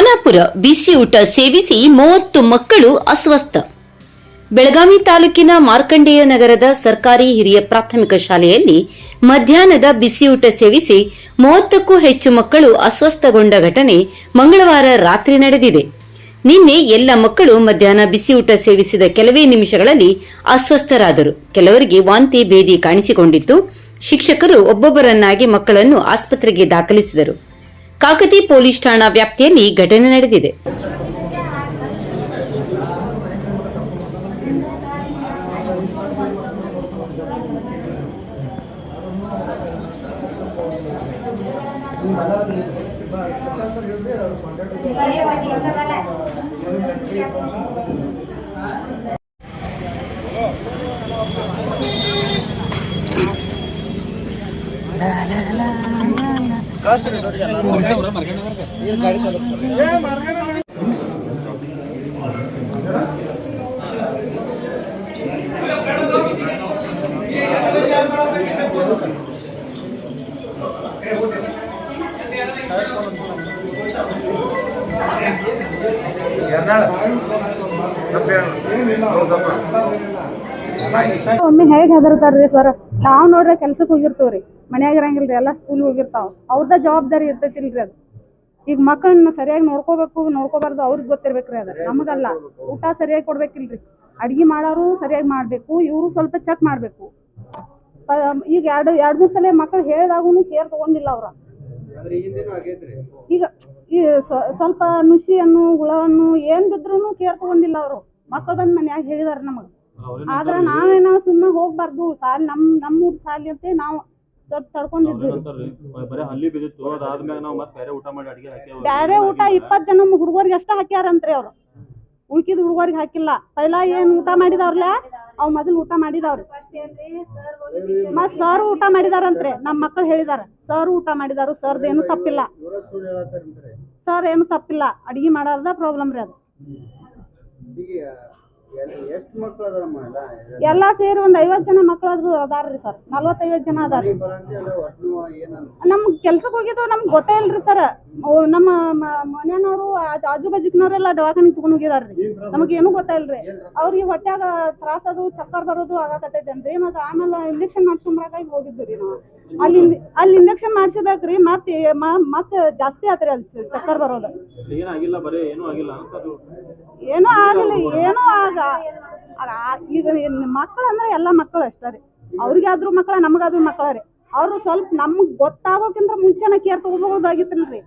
ಕುಂದಾಪುರ ಬಿಸಿ ಊಟ ಸೇವಿಸಿ ಮೂವತ್ತು ಮಕ್ಕಳು ಅಸ್ವಸ್ಥ. ಬೆಳಗಾವಿ ತಾಲೂಕಿನ ಮಾರ್ಕಂಡೇಯ ನಗರದ ಸರ್ಕಾರಿ ಹಿರಿಯ ಪ್ರಾಥಮಿಕ ಶಾಲೆಯಲ್ಲಿ ಮಧ್ಯಾಹ್ನದ ಬಿಸಿಯೂಟ ಸೇವಿಸಿ ಮೂವತ್ತಕ್ಕೂ ಹೆಚ್ಚು ಮಕ್ಕಳು ಅಸ್ವಸ್ಥಗೊಂಡ ಘಟನೆ ಮಂಗಳವಾರ ರಾತ್ರಿ ನಡೆದಿದೆ. ನಿನ್ನೆ ಎಲ್ಲ ಮಕ್ಕಳು ಮಧ್ಯಾಹ್ನ ಬಿಸಿಯೂಟ ಸೇವಿಸಿದ ಕೆಲವೇ ನಿಮಿಷಗಳಲ್ಲಿ ಅಸ್ವಸ್ಥರಾದರು. ಕೆಲವರಿಗೆ ವಾಂತಿ ಭೇದಿ ಕಾಣಿಸಿಕೊಂಡಿತ್ತು. ಶಿಕ್ಷಕರು ಒಬ್ಬೊಬ್ಬರನ್ನಾಗಿ ಮಕ್ಕಳನ್ನು ಆಸ್ಪತ್ರೆಗೆ ದಾಖಲಿಸಿದರು. ಕಾಕತಿ ಪೊಲೀಸ್ ಠಾಣಾ ವ್ಯಾಪ್ತಿಯಲ್ಲಿ ಘಟನೆ ನಡೆದಿದೆ ಎರ್ನಾಳ ನಮ್ಮ ಪೇರಣ್ಣ ಸ್ವಲ್ಪ ಒಮ್ಮೆ ಹೇಗೆ ಹೆದರ್ತಾರ್ರಿ ಸರ್ ನಾವು ನೋಡ್ರಿ ಕೆಲ್ಸಕ್ಕೆ ಹೋಗಿರ್ತೀವ್ರಿ ಮನ್ಯಾಗ ಇರಂಗಿಲ್ರಿ ಎಲ್ಲಾ ಸ್ಕೂಲ್ ಹೋಗಿರ್ತಾವ. ಅವ್ರದ ಜವಾಬ್ದಾರಿ ಇರ್ತೈತಿಲ್ರಿ ಅದು. ಈಗ ಮಕ್ಕಳನ್ನ ಸರಿಯಾಗಿ ನೋಡ್ಕೋಬೇಕು ನೋಡ್ಕೋಬಾರ್ದು ಅವ್ರಿಗೆ ಗೊತ್ತಿರ್ಬೇಕ್ರಿ ಅದು. ನಮಗಲ್ಲ. ಊಟ ಸರಿಯಾಗಿ ಕೊಡ್ಬೇಕಿಲ್ರಿ. ಅಡ್ಗಿ ಮಾಡೋರು ಸರಿಯಾಗಿ ಮಾಡ್ಬೇಕು ಇವ್ರು ಸ್ವಲ್ಪ ಚೆಕ್ ಮಾಡಬೇಕು. ಈಗ ಎರಡು ಎರಡು ಮೂರು ಸಲ ಮಕ್ಕಳು ಹೇಳಿದಾಗೂ ಕೇರ್ ತಗೊಂಡಿಲ್ಲ ಅವ್ರ. ಈಗ ಈ ಸ್ವ- ಸ್ವಲ್ಪ ನುಸಿಯನ್ನು ಹುಳವನ್ನು ಏನ್ ಬಿದ್ರೂ ಕೇರ್ ತಗೊಂಡಿಲ್ಲ ಅವರು. ಮಕ್ಕಳು ಬಂದ್ ಮನ್ಯಾಗ ಹೇಳಿದಾರ ನಮಗ. ಆದ್ರ ನಾವೇನೋ ಸುಮ್ಮನೆ ಹೋಗ್ಬಾರ್ದು. ಸಾಲಿ ನಮ್ ನಮ್ಮೂರ್ ಸಾಲಿ ಅಂತ ನಾವು ಸ್ವಲ್ಪ ತಡ್ಕೊಂಡಿದ್ವಿ ಬರೀ ಹಲ್ಲಿ ಬಿದ್ದಿತ್ತು. ಅದಾದ್ಮ್ಯಾಗ ನಾವು ಮತ್ತೆ ಬೇರೆ ಊಟ ಮಾಡಿ ಅಡಿಗೆ ಹಾಕಿ ಬ್ಯಾರೆ ಊಟ ಇಪ್ಪತ್ ಜನ ಹುಡುಗರಿಗೆ ಅಷ್ಟ ಹಾಕ್ಯಾರಂತ್ರಿ ಅವ್ರು. ಉಳ್ಕಿದ ಹುಡುಗರಿಗೆ ಹಾಕಿಲ್ಲ. ಪೈಲ ಏನ್ ಊಟ ಮಾಡಿದವ್ರಲ್ಲ? ಅವ್ ಮೊದಲು ಊಟ ಮಾಡಿದವ್ರಿ. ಮತ್ ಸರ್ ಊಟ ಮಾಡಿದಾರಂತ್ರಿ. ನಮ್ ಮಕ್ಳು ಹೇಳಿದಾರ. ಸರ್ ಊಟ ಮಾಡಿದಾರು. ಸರ್ದ ಏನು ತಪ್ಪಿಲ್ಲ. ಸರ್ ಏನು ತಪ್ಪಿಲ್ಲ. ಅಡಿಗೆ ಮಾಡಾರ್ದ ಪ್ರಾಬ್ಲಮ್ ರೀ ಅದು. ಎಷ್ಟು ಮಕ್ಳು ಅದಾರಮ್ಮ ಎಲ್ಲ? ಎಲ್ಲಾ ಸೇರಿ ಒಂದ್ ಐವತ್ ಜನ ಮಕ್ಕಳಾದ್ರು ಅದಾರ್ರಿ ಸರ್. ನಲ್ವತ್ತೈವತ್ ಜನ ಅದಾರ ಬರಂತೆ ಅಲ್ಲ ಒಟ್ಟು ಏನಂತ ನಮ್ ಕೆಲ್ಸಕ್ ಹೋಗಿದ್ದು ನಮ್ಗ್ ಗೊತ್ತೇ ಇಲ್ರಿ ಸರ್. ನಮ್ಮ ಮನೆಯವರು ಮನ್ಯಾನವ್ರು ಆಜ್- ಬಾಜುಕ್ನವ್ರೆಲ್ಲ ದವಾಖಾನಿಗ್ ತಗೊಂಡ್ ಹೋಗಿದಾರ್ರಿ. ನಮಗ್ ಏನು ಗೊತ್ತಾಯಿಲ್ರಿ ಅವ್ರಿಗೆ ಹೊಟ್ಯಾಗ ತ್ರಾಸ ಅದು ಚಕ್ಕರ್ ಬರೋದು ಆಗಾಕತ್ತೈತೇನ್ರಿ. ಮತ್ತ ಆಮೇಲೆ ಇಂಜೆಕ್ಷನ್ ಮಾಡ್ಸ್ಕೊಂಬರಾಕಾಗಿ ಹೋಗಿದ್ವಿ ರೀ ನಾವು. ಅಲ್ಲಿ ಅಲ್ಲಿ ಇಂಜೆಕ್ಷನ್ ಮಾಡ್ಸಿದಾಕ್ರಿ ಮತ್ತೆ ಮತ್ತೆ ಜಾಸ್ತಿ ಆತ್ರಿ ಅಲ್ಲಿ ಚಕ್ಕರ್ ಬರೋದು. ಏನಾಗಿಲ್ಲ ಬರೀ ಏನೂ ಆಗಿಲ್ಲ ಅಂತ ಅದು. ಏನೂ ಆಗಿಲ್ಲ ಏನೂ ಆಗ ಆ- ಈಗ ಮಕ್ಕಳು ಅಂದ್ರೆ ಎಲ್ಲ ಮಕ್ಕಳು ಅಷ್ಟೇ ರೀ. ಅವ್ರಿಗಾದ್ರೂ ಮಕ್ಕಳ, ನಮಗಾದ್ರೂ ಮಕ್ಕಳ ರೀ. ಅವ್ರು ಸ್ವಲ್ಪ ನಮ್ಗ್ ಗೊತ್ತಾಗೋಕ್ಕಿಂತ ಮುಂಚೆನೆ ಕೇರ್ ತಗೋಬಹುದಾಗಿತ್ತಲ್ರಿ